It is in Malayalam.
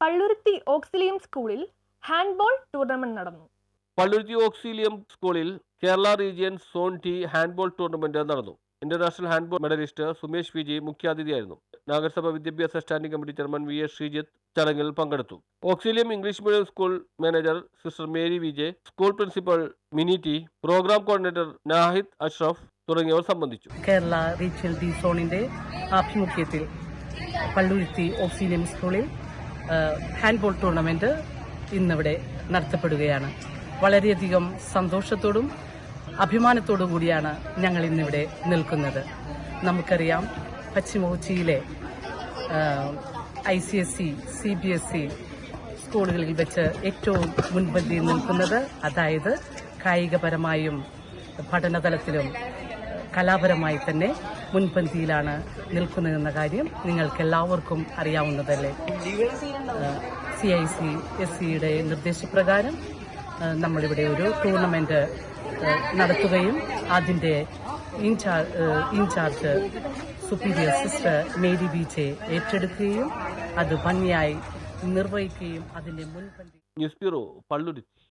Palluruthy Auxilium സ്കൂളിൽ ഹാൻഡ്ബോൾ ടൂർണമെന്റ് നടന്നു. പള്ളുരുത്തി ഓക്സിലിയം സ്കൂളിൽ Kerala region zone T handball tournament നടന്നു. International handball medalist Sumesh Viji മുഖ്യാതിഥിയായിരുന്നു. നഗരസഭ വിദ്യാഭ്യാസ standing committee chairman V S Sreejith ചടങ്ങിൽ പങ്കെടുത്തു. Auxilium English medium school manager sister Mary Vijay school principal Mini T programme coordinator Nahid Ashraf തുടങ്ങിയവർ സംബന്ധിച്ചു. കേരള റീജിയൽ ഡി സോണിന്റെ ആഭിമുഖ്യത്തിൽ പള്ളുരുത്തി ഓക്സിലിയം സ്കൂളിൽ ഹാൻഡ്ബോൾ ടൂർണമെന്റ് ഇന്നിവിടെ നടത്തപ്പെടുകയാണ്. വളരെയധികം സന്തോഷത്തോടും അഭിമാനത്തോടും കൂടിയാണ് ഞങ്ങൾ ഇന്നിവിടെ നിൽക്കുന്നത്. നമുക്കറിയാം പശ്ചിമ കൊച്ചിയിലെ I C S C C B S സ്കൂളുകളിൽ വെച്ച് ഏറ്റവും മുൻപന്തിയിൽ നിൽക്കുന്നത്. അതായത് കായികപരമായും പഠനതലത്തിലും കലാപരമായി തന്നെ മുൻപന്തിയിലാണ് നിൽക്കുന്നതെന്ന കാര്യം നിങ്ങൾക്ക് എല്ലാവർക്കും അറിയാവുന്നതല്ലേ? സി ഐ സി എസ് സിയുടെ നിർദ്ദേശപ്രകാരം നമ്മളിവിടെ ഒരു ടൂർണമെന്റ് നടത്തുകയും അതിന്റെ incharge incharge superior sister Mary Beeche ഏറ്റെടുക്കുകയും അത് ഭംഗിയായി നിർവഹിക്കുകയും അതിന്റെ മുൻപന്തി ന്യൂസ് ബ്യൂറോ പള്ളുരുത്തി.